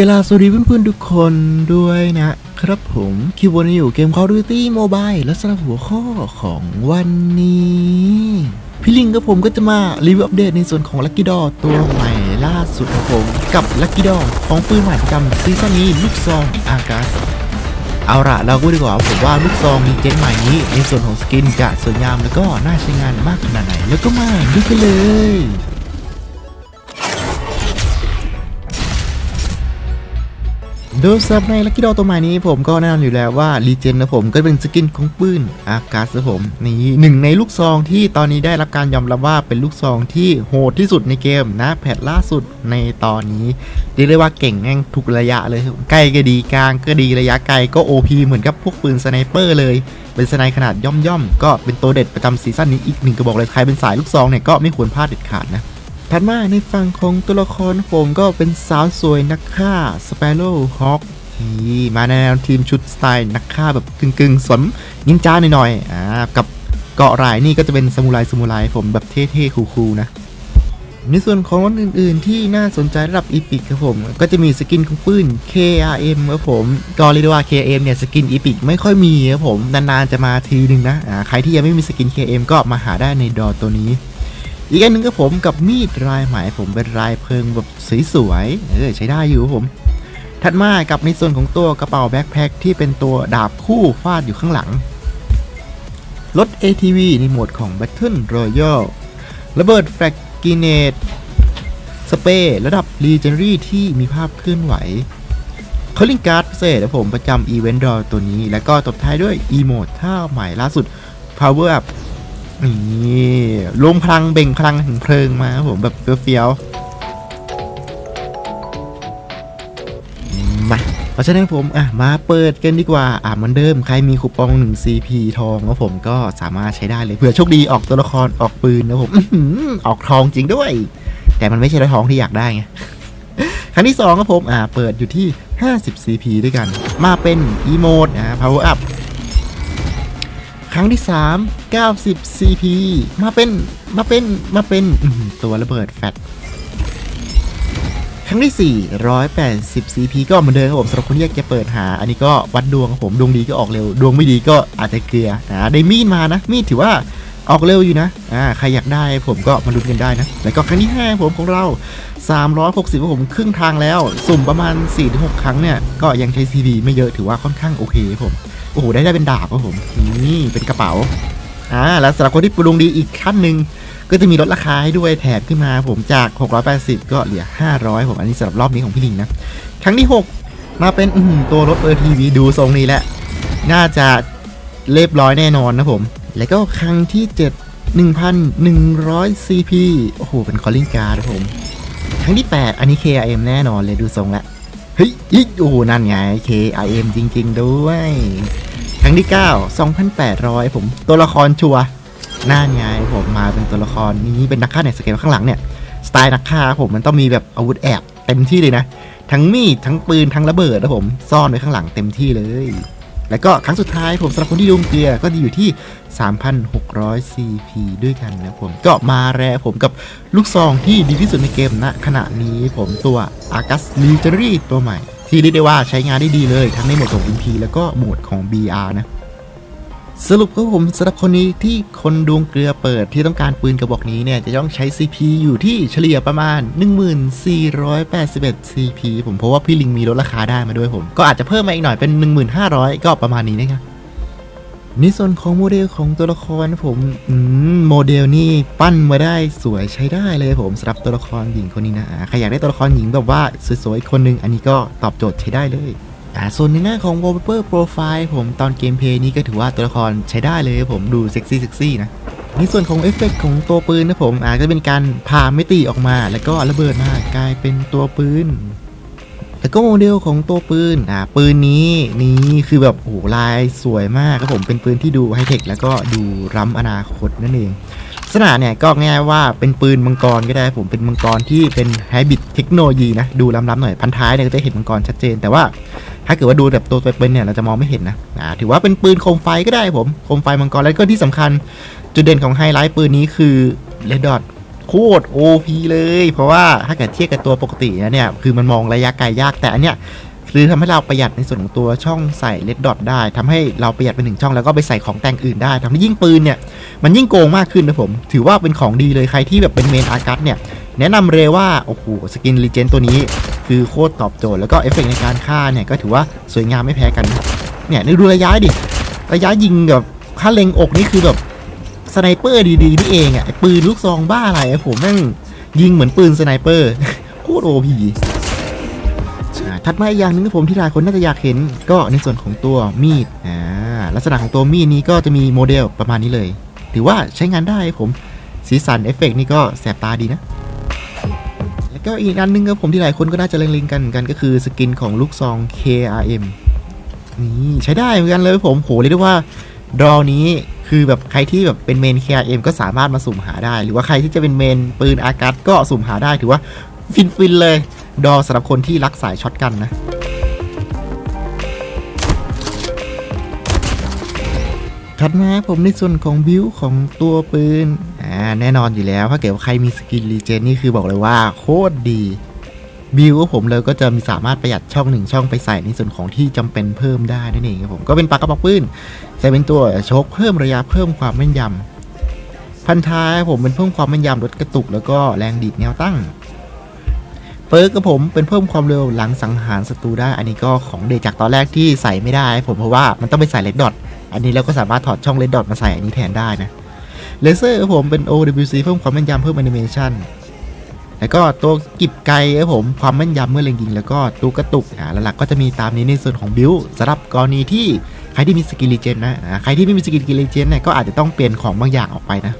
กลาสวัสดีเพื่อนๆทุกคนด้วยนะครับผมคิววันอยู่เกม Call of Duty Mobile และสำหรับหัวข้อของวันนี้ พี่ลิงกับผมก็จะมารีวิวอัปเดตในส่วนของ Lucky d o ตัวใหม่ล่าสุดของผม กับ Lucky d o ของปืนใหม่ประจำซีซั่นนี้ลูกซองอากาศเอาละเราก็ดีกว่าผมว่าลูกซองมีเจนใหม่นี้ ในส่วนของสกินจะสวยงามแล้วก็น่าใช้งานมากขนาดไหน แล้วก็มาดูกันเลย ดยสำหรับในลักกี้ดอตัวใหม่นี้ผมก็แนะนำอยู่แล้วว่ารีเจนนะผมก็เป็นสกินของปืนอากาศนะผมนี่หนึ่งในลูกซองที่ตอนนี้ได้รับการยอมรับว่าเป็นลูกซองที่โหดที่สุดในเกมนะแพทล่าสุดในตอนนี้เรียกได้ว่าเก่งแม่งทุกระยะเลยใกล้ก็ดีกลางก็ดีระยะไกลก็ OP เหมือนกับพวกปืนสไนเปอร์เลยเป็นสไนขนาดย่อมๆก็เป็นตัวเด็ดประจำซีซั่นนี้อีกหนึ่งกระบอกเลยใครเป็นสายลูกซองเนี่ยก็ไม่ควรพลาดเด็ดขาดนะ ถัดมาในฝั่งของตัวละครผมก็เป็นสาวสวยนักฆ่าสเปโร่ฮอคนี่มาในแนวทีมชุดสไตล์นักฆ่าแบบกึ่งๆสวมนินจาหน่อยๆอ่ากับเกาะรายนี่ก็จะเป็นซามูไรซามูไรผมแบบเท่ๆคูลๆนะในส่วนของรถอื่นๆ ที่น่าสนใจระดับอีพิกครับผม ก็จะมีสกินของปืน KRM ครับผม ก็เรียกได้ว่า KM เนี่ยสกินอีพิกไม่ค่อยมีครับผม นานๆจะมาทีหนึ่งนะ ใครที่ยังไม่มีสกิน KM ก็มาหาได้ในดอตัวนี้ อีกอันหนึ่งก็ผมกับมีดลายไหมผมเป็นลายเพลิงแบบสวยๆเออใช้ได้อยู่ผมถัดมากับในส่วนของตัวกระเป๋าแบ็คแพ็คที่เป็นตัวดาบคู่ฟาดอยู่ข้างหลัง รถ ATV ในโหมดของ Battle Royale ระเบิดแฟลกกิเนตสเปรย์ระดับ Legendary ที่มีภาพเคลื่อนไหวคอลลิงการ์ดพิเศษนะผมประจำอีเวนต์รอตัวนี้ แล้วก็ตบท้ายด้วยอีโมดท่าใหม่ล่าสุด Power Up นี่รวมพลังเบ่งพลังถึงเพลิงมาครับผมแบบเฟี้ยวๆมาเพราะฉะนั้นผมอะมาเปิดกันดีกว่าอะเหมือนเดิมใครมีคูปอง 1 CP ทองนะผมก็สามารถใช้ได้เลยเผื่อโชคดีออกตัวละครออกปืนนะผมอื้อหืออกทองจริงด้วย แต่มันไม่ใช่ทองที่อยากได้ไงครั้งที่2ครับผมอ่าเปิดอยู่ที่ 50 CP ด้วยกัน มาเป็นอีโมดอ่า power up รั้งที่ 3 90 CP มาเป็นมาเป็นมาเป็นตัวระเบิดแฟตครั้งที่ 4 180 CP ก็เหมือนเดิมครับผมสำหรับคนที่อยากจะเปิดหา อันนี้ก็วัดดวงครับผมดวงดีก็ออกเร็ว ดวงไม่ดีก็อาจจะเกลือนะได้มีดมานะ มีดถือว่าออกเร็วอยู่นะ อ่า ใครอยากได้ผมก็มาลุ้นกันได้นะ แล้วก็ครั้งที่ 5 ผมของเรา 360ผมครึ่งทางแล้ว สุ่มประมาณ 4-6 ครั้งเนี่ย ก็ยังใช้ CP ไม่เยอะถือว่าค่อนข้างโอเคครับผม อ้โหได้ได้เป็นดาบครับผมนี่เป็นกระเป๋าอ่าแล้วสำหรับคนที่ปรุงดีอีกขั้นหนึ่งก็จะมีลดราคาให้ด้วยแถมขึ้นมาผมจาก 680 ก็เหลือ 500 ผมอันนี้สำหรับรอบนี้ของพี่ลิงนะ ครั้งที่ 6 มาเป็นตัวรถเออทีวีดูทรงนี้แหละ น่าจะเรียบร้อยแน่นอนนะผม แล้วก็ครั้งที่ 7 1,100 CP โอ้โห เป็นคอลลิงการ์ดผม ครั้งที่ 8 อันนี้ KRM แน่นอนเลยดูทรงละเฮ้ยอิโอ้โหนั่นไง KRM จริง ๆ ด้วย ครั้งที่ 9 2,800 ผมตัวละครชัวร์น่าไงผมมาเป็นตัวละครนี้เป็นนักฆ่าในสเกลข้างหลังเนี่ยสไตล์นักฆ่าผมมันต้องมีแบบอาวุธแอบเต็มที่เลยนะ ทั้งมีดทั้งปืนทั้งระเบิดนะผมซ่อนไว้ข้างหลังเต็มที่เลย แล้วก็ครั้งสุดท้ายผมสำหรับคนที่ดวงเกลือก็จะอยู่ที่ 3,600 CP ด้วยกันนะผมก็มาแรผมกับลูกซองที่ดีที่สุดในเกมณขณะนี้ผมตัว Argus Legendary ตัวใหม่ ที่เรียกได้ว่าใช้งานได้ดีเลย ทั้งในโหมดของ MP แล้วก็โหมดของ BR นะ สรุปก็ผมสำหรับคนนี้ที่คนดวงเกลือเปิดที่ต้องการปืนกระบอกนี้เนี่ย จะต้องใช้ CP อยู่ที่เฉลี่ยประมาณ 1481 CP ผมเพราะว่าพี่ลิงมีลดราคาได้มาด้วยผม ก็อาจจะเพิ่มมาอีกหน่อยเป็น 1500 ก็ประมาณนี้นะครับ ในส่วนของโมเดลของตัวละครผมโมเดลนี่ปั้นมาได้สวยใช้ได้เลยผมสำหรับตัวละครหญิงคนนี้นะใครอยากได้ตัวละครหญิงแบบว่าสวยๆคนหนึง อันนี้ก็ตอบโจทย์ใช้ได้เลยอ่าส่วนในหน้าของ wallpaper profile ผมตอนเกมเพย์นี้ก็ถือว่าตัวละครใช้ได้เลยผมดูเซ็กซี่เซ็กซี่นะในส่วนของเอฟเฟกต์ของตัวปืนนะผมอาจจะเป็นการพามิติออกมา แล้วก็ระเบิดมากลายเป็นตัวปืน แล้วก็โมเดลของตัวปืน อ่า ปืนนี้นี่คือแบบโอ้โหลายสวยมากครับผม เป็นปืนที่ดูไฮเทคแล้วก็ดูล้ำอนาคตนั่นเองลักษณะเนี่ยก็ง่ายว่าเป็นปืนมังกรก็ได้ผมเป็นมังกรที่เป็นไฮบริดเทคโนโลยีนะดูล้ำๆหน่อยพันท้ายเนี่ยก็จะเห็นมังกรชัดเจน แต่ว่าถ้าเกิดว่าดูแบบตัวเป็นเนี่ยเราจะมองไม่เห็นนะอ่าถือว่าเป็นปืนโคมไฟก็ได้ผมโคมไฟมังกรแล้วก็ที่สำคัญ จุดเด่นของไฮไลท์ปืนนี้คือเลดดอท โคตร OP เลย เพราะว่าถ้าเกิดเทียบกับตัวปกตินะเนี่ย คือมันมองระยะไกลยากแต่อันเนี้ยคือทำให้เราประหยัดในส่วนของตัวช่องใส่เลดดอทได้ทำให้เราประหยัดไปหนึ่งช่องแล้วก็ไปใส่ของแต่งอื่นได้ทำให้ยิ่งปืนเนี่ยมันยิ่งโกงมากขึ้นนะผม ถือว่าเป็นของดีเลยใครที่แบบเป็นเมนอาร์กัสเนี่ย แนะนำเลยว่า โอ้โหสกินรีเจนตัวนี้คือโคตรตอบโจทย์แล้วก็เอฟเฟกต์ในการฆ่าเนี่ย ก็ถือว่าสวยงามไม่แพ้กัน เนี่ยดูระยะดิ ระยะยิงแบบค่าเล็งอกนี่คือแบบ สไนเปอร์ดีๆนี่เองอะ่ะปืนลูกซองบ้าอะไรอะผมแม่งยิงเหมือนปืนสไนเปอร์โคตรโอพีถัดมาอีกอย่างหนึงที่ผมที่หลายคนน่าจะอยากเห็นก็ในส่วนของตัวมีดอ่าลักษณะของตัวมีดนี้ก็จะมีโมเดลประมาณนี้เลย ถือว่าใช้งานได้ผมสีสันเอฟเฟกต์นี่ก็แสบตาดีนะ แล้วก็อีกอันหนึงครับผมที่หลายคนก็น่าจะเล็งๆกันเหมือนกันก็คือสกินของลูกซอง KRM นี่ใช้ได้เหมือนกันเลยผมโหเรียกได้ว่าดรอนี้ คือแบบใครที่แบบเป็นเมน KRM ก็สามารถมาสุ่มหาได้ หรือว่าใครที่จะเป็นเมนปืนอากัสก็สุ่มหาได้ถือว่าฟินๆเลย ดอสำหรับคนที่รักสายช็อตกันนะถัดมาผมในส่วนของบิวของตัวปืน อ่า แน่นอนอยู่แล้ว ถ้าเกิดว่าใครมีสกินรีเจนนี่คือบอกเลยว่าโคตรดี บิวของผมเลยก็จะมีสามารถประหยัดช่องหนึ่งช่องไปใส่ในส่วนของที่จำเป็นเพิ่มได้นั่นเองครับผมก็เป็นปากกระบอกปืนใส่เป็นตัวชคเพิ่มระยะเพิ่มความแม่นยำพันท้ายผมเป็นเพิ่มความแม่นยำลดกระตุก แล้วก็แรงดีดแนวตั้งเปิร์กกับผมเป็นเพิ่มความเร็วหลังสังหารศัตรูได้ อันนี้ก็ของเดทจากตอนแรกที่ใส่ไม่ได้ ผมเพราะว่ามันต้องไปใส่เลดดอทอันนี้เราก็สามารถถอดช่องเลดดอทมาใส่อันนี้แทนได้นะเลเซอร์ผมเป็น OWC เพิ่มความแม่นยำเพิ่มแอนิเมชัน แล้วก็ตัวกิบไกครับผมความแม่นยำเมื่อเล็งยิง แล้วก็ตัวกระตุกอ่าหลักๆก็จะมีตามนี้ในส่วนของบิวสำหรับกรณีที่ใครที่มีสกิลลีเจนนะใครที่ไม่มีสกิลลีเจนเนี่ยก็อาจจะต้องเปลี่ยนของบางอย่างออกไปนะ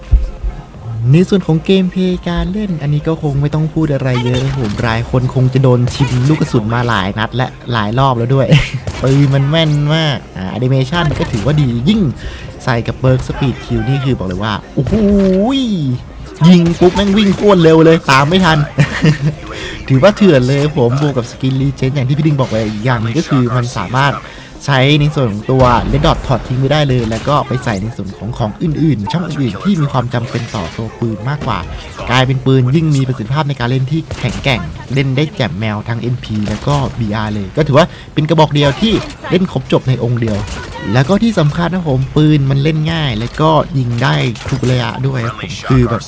ในส่วนของเกมเพลย์การเล่น อันนี้ก็คงไม่ต้องพูดอะไรเยอะผมรายคนคงจะโดนชิมลูกกระสุนมาหลายนัด และหลายรอบแล้วด้วยปืนมันแม่นมากอ่าแอนิเมชันก็ถือว่าดียิ่งใส่กับเบิร์กสปีดคิวนี่คือบอกเลยว่าโอ้โห ยิงปุ๊บแม่งวิ่งโคตรเร็วเลยตามไม่ทัน ถือว่าเถื่อนเลยผมบวกกับสกินรีเจนอย่างที่พี่ดิงบอกไปอีกอย่างนึงก็คือมันสามารถ ใช้ในส่วนของตัวเลดดอทถอดทิ้งไม่ได้เลย แล้วก็ไปใส่ในส่วนของของอื่นๆ ช่องอื่นๆที่มีความจำเป็นต่อตัวปืนมากกว่า กลายเป็นปืนยิ่งมีประสิทธิภาพในการเล่นที่แข็งแกร่ง เล่นได้แจ่มแมวทั้ง MP แล้วก็ BR เลย ก็ถือว่าเป็นกระบอกเดียวที่เล่นครบจบในองค์เดียว แล้วก็ที่สำคัญนะผมปืนมันเล่นง่าย แล้วก็ยิงได้ทุกระยะด้วยครับผมคือแบบ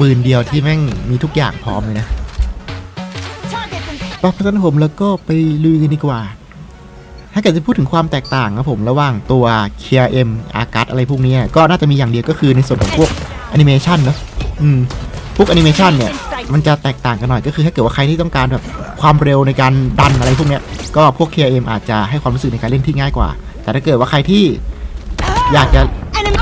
ปืนเดียวที่แม่งมีทุกอย่างพร้อมเลยนะปะเพราะฉะนั้นผมแล้วก็ไปลุยกันดีกว่า ถ้าเกิดจะพูดถึงความแตกต่างครับผมระหว่างตัว KRM อาการ์ดอะไรพวกนี้ก็น่าจะมีอย่างเดียวก็คือในส่วนของพวกแอนิเมชันเนอะอืมพวกแอนิเมชันเนี่ยมันจะแตกต่างกันหน่อยก็คือถ้าเกิดว่าใครที่ต้องการแบบความเร็วในการดันอะไรพวกเนี้ยก็พวก KRM อาจจะให้ความรู้สึกในการเล่นที่ง่ายกว่า แต่ถ้าเกิดว่าใครที่อยากจะ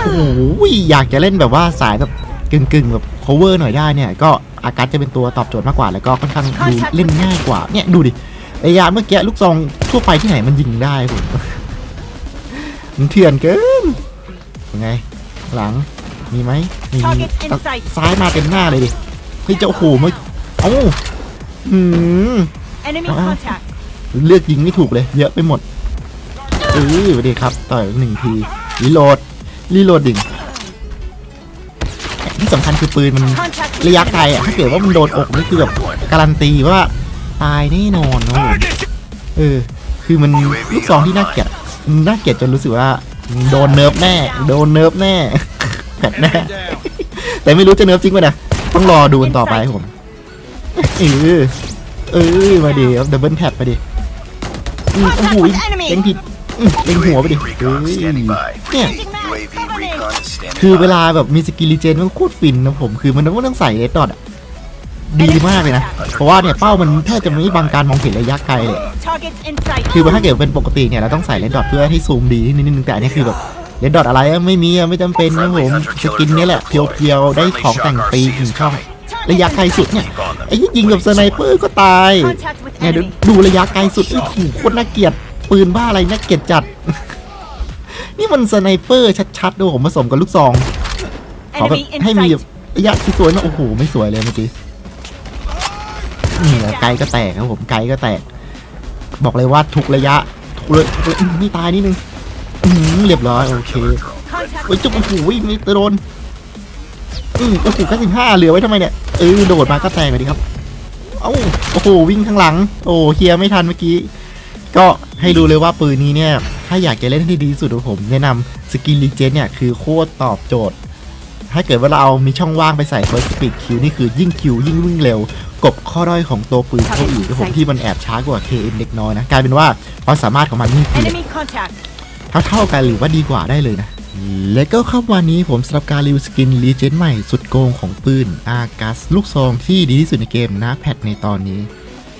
โอ้โหอยากจะเล่นแบบว่าสายแบบกึ่งๆแบบ cover หน่อยได้เนี่ยก็อาการจะเป็นตัวตอบโจทย์มากกว่า แล้วก็ค่อนข้างดูเล่นง่ายกว่าเนี่ยดูดิ ระยะเมื่อกี้ลูกซองทั่วไปที่ไหนมันยิงได้ผมมันเถื่อนเกินยังไง หลังมีไหมมี Target in sight ซ้ายมาเต็มหน้าเลยดิเฮ้ยเจ้าโอ้โหเมื่อเอ้าอืม Enemy Uh-uh. contact. เลือกยิงไม่ถูกเลย เยอะไปหมดเออสวัสดีครับต่อยหนึ่งทีรีโหลดรีโหลดดิ่งที่สำคัญคือปืนมัน Contact. ระยะไกลอะถ้าเกิดว่ามันโดนอกนี่คือแบบการันตีว่า ตายแน่นอนนะผมเออ คือมันลูกซองที่น่าเกลียดน่าเกลียดจนรู้สึกว่า โดนเนิร์ฟแน่ โดนเนิร์ฟแน่แผดแน่ แต่ไม่รู้จะเนิร์ฟจริงป่ะนะต้องรอดูกันต่อไปครับผมเออเออมาดิดับเบิลแท็บไปดิอืมโอ้โหเล็งผิดอืมเล็งหัวไปดิเอ้ยเนี่ย UAV recon is standing คือเว by. ลาแบบมีสกิลลีเจนมันโคตรฟินนะผม คือมันต้องใส่เลดดอทอะ ดีมากเลยนะ เพราะว่าเนี่ยเป้ามันแทบจะไม่บังการมองเห็นระยะไกลเลย Target in sight. คือถ้าเกิดเป็นปกติเนี่ยเราต้องใส่เลนดอทเพื่อให้ซูมดีนิดนึงแต่อันนี้คือแบบเลนดอทอะไรอะไม่มีอะไม่จำเป็นนะผมสกินเนี้แหละเพียวๆได้ของแต่งปีกถึงช่องระยะไกลสุดเนี่ยไอ้ที่ยิงกับสไนเปอร์ก็ตาย Contact with เนี่ยดู enemy. ดูระยะไกลสุดโอ้โหโคตรน่าเกลียดปืนบ้าอะไรน่าเกลียดจัด นี่มันสไนเปอร์ชัดๆดูผมผสมกับลูกซองขอแบบ Enemy in ให้มี sight. ระยะที่สวยนะโอ้โหไม่สวยเลยเมื่อกี้ นี่ไกลก็แตกครับผมไกลก็แตก บอกเลยว่าทุกระยะทุกเลยทุกเลยอื้อไม่ตายนิดนึงเรียบร้อยโอเคโอ้ยจุ๊บโอ้โห enemy. ไม่โดนอืมโอ้โหแค่สิบห้าเหลือไว้ทำไมเนี่ยเออโดดมาก็แตกเลยดีครับเอ้าโอ้โหวิ่งข้างหลัง โอ้เคลียไม่ทันเมื่อกี้ ก็ให้ดูเลยว่าปืนนี้เนี่ย ถ้าอยากจะเล่นให้ดีสุดของผม แนะนำสกินลีเจนเนี่ยคือโคตรตอบโจทย์ถ้าเกิดว่าเราเอามีช่องว่างไปใส่เฟิร์สปีดคิวนี่คือยิ่งคิวยิ่งวิ่งเร็ว กบข้อด้อยของตัวปืนเข้าอีกครับผมที่มันแอบช้ากว่า KM เล็กน้อยนะกลายเป็นว่าความสามารถของมันนี่คือ Enemy contact. เท่าเท่าๆกันหรือว่าดีกว่าได้เลยนะ และก็ครับวันนี้ผมสำหรับการรีวิวสกินรีเจนใหม่สุดโกงของปืนอากัสลูกซองที่ดีที่สุดในเกมนะแพทในตอนนี้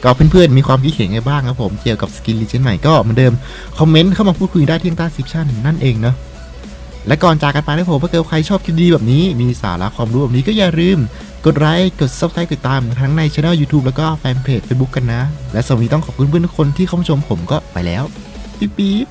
ก็เพื่อนๆ มีความคิดเห็นไงบ้างครับผม เกี่ยวกับสกินรีเจนใหม่ก็เหมือนเดิม คอมเมนต์เข้ามาพูดคุยได้ที่ใต้ซิปชั่นนั่นเองเนาะ และก่อนจากกันไปนะผมถ้าเกิดใครชอบคลิปดีแบบนี้มีสาระความรู้แบบนี้ก็อย่าลืม กดไลค์กด subscribe ติดตามทั้งในช่อง YouTube แล้วก็แฟนเพจ Facebook กันนะ และสวัสดีต้องขอบคุณเพื่อนทุกคนที่เข้ามาชมผมก็ไปแล้วปิ๊บปิ๊บ